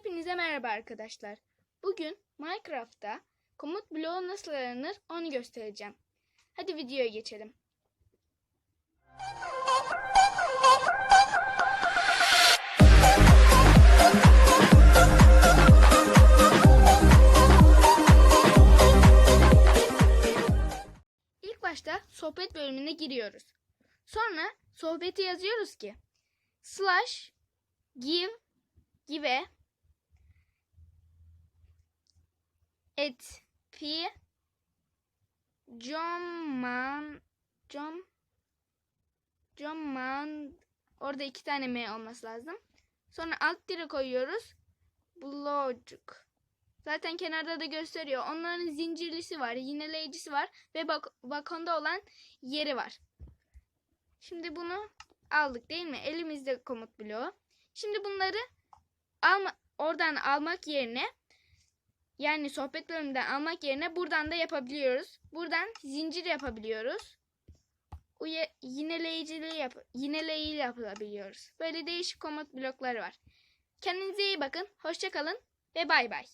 Hepinize merhaba arkadaşlar. Bugün Minecraft'ta komut bloğu nasıl aranır onu göstereceğim. Hadi videoya geçelim. İlk başta sohbet bölümüne giriyoruz. Sonra sohbeti yazıyoruz ki slash give give et pi Joman Jom Joman orada iki tane M olması lazım. Sonra alt dire koyuyoruz. Blocuk. Zaten kenarda da gösteriyor. Onların zincirlisi var, yineleyicisi var ve bak balkonda olan yeri var. Şimdi bunu aldık değil mi? Elimizde komut bloğu. Şimdi bunları alma, oradan almak yerine yani sohbet bölümünden almak yerine buradan da yapabiliyoruz. Buradan zincir yapabiliyoruz. Uye, yineleyiciliği yap, yineleyici yapabiliyoruz. Böyle değişik komut blokları var. Kendinize iyi bakın. Hoşça kalın ve bay bay.